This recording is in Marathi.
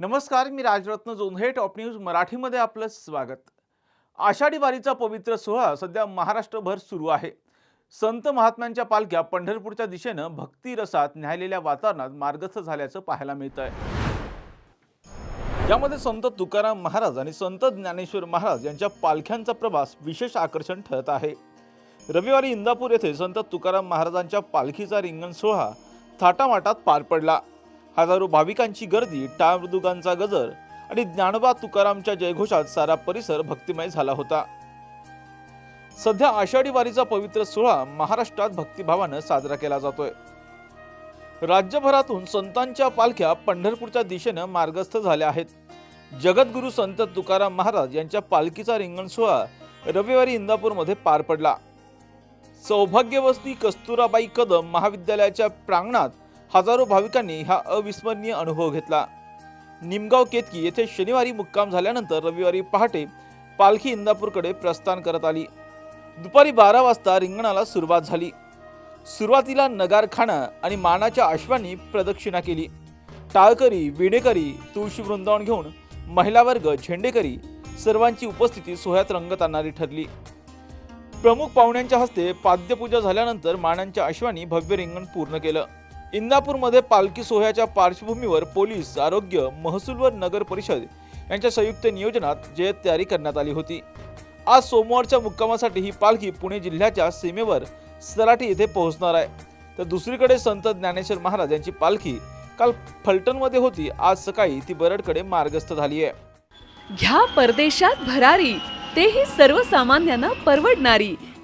नमस्कार मी राजरत्न जोंधळे टॉप न्यूज मराठीमध्ये आपलं स्वागत. आषाढी वारीचा पवित्र सोहळा सध्या महाराष्ट्रभर सुरू आहे. संत महात्म्यांच्या पालख्या पंढरपूरच्या दिशेनं भक्तिरसात न्यायलेल्या वातावरणात मार्गस्थ झाल्याचं पाहायला मिळत आहे यामध्ये संत तुकाराम महाराज आणि संत ज्ञानेश्वर महाराज यांच्या पालख्यांचा प्रवास विशेष आकर्षण ठरत आहे. रविवारी इंदापूर येथे संत तुकाराम महाराजांच्या पालखीचा रिंगण सोहळा थाटामाटात पार पडला. हजारो भाविकांची गर्दी टाळ मृदुगांचा गजर आणि ज्ञानोबा तुकारामच्या जयघोषात सारा परिसर भक्तिमय झाला होता. सध्या आषाढी वारीचा पवित्र सोहळा महाराष्ट्रात भक्तिभावानं साजरा केला जातोय. राज्यभरातून संतांच्या पालख्या पंढरपूरच्या दिशेनं मार्गस्थ झाल्या आहेत. जगद्गुरू संत तुकाराम महाराज यांच्या पालखीचा रिंगण सोहळा रविवारी इंदापूरमध्ये पार पडला. सौभाग्यवस्ती कस्तुराबाई कदम महाविद्यालयाच्या प्रांगणात हजारो भाविकांनी हा अविस्मरणीय अनुभव घेतला. निमगाव केतकी येथे शनिवारी मुक्काम झाल्यानंतर रविवारी पहाटे पालखी इंदापूरकडे प्रस्थान करत आली. दुपारी बारा वाजता रिंगणाला सुरुवात झाली. सुरुवातीला नगारखाना आणि मानाच्या अश्वांनी प्रदक्षिणा केली. टाळकरी विणेकरी तुळशी वृंदावन घेऊन महिला वर्ग झेंडेकरी सर्वांची उपस्थिती सोहळ्यात रंगत आणणारी ठरली. प्रमुख पाहुण्यांच्या हस्ते पाद्यपूजा झाल्यानंतर मानांच्या अश्वांनी भव्य रिंगण पूर्ण केलं. इंदापूरमध्ये पालखी सोहळ्याच्या पार्श्वभूमीवर पोलीस आरोग्य महसूल व नगर परिषद यांच्या संयुक्त नियोजनात जय्यत तयारी करण्यात आली होती. आज सोमवारच्या मुक्कामासाठी ही पालखी पुणे जिल्ह्याच्या सीमेवर सराठी येथे पोहोचणार आहे. तर दुसरीकडे संत ज्ञानेश्वर महाराज यांची पालखी काल फलटणमध्ये होती. आज सकाळी ती बरडकडे मार्गस्थ झाली आहे. घ्या परदेशात भरारी तेही सर्वसामान्यांना परवडणारी.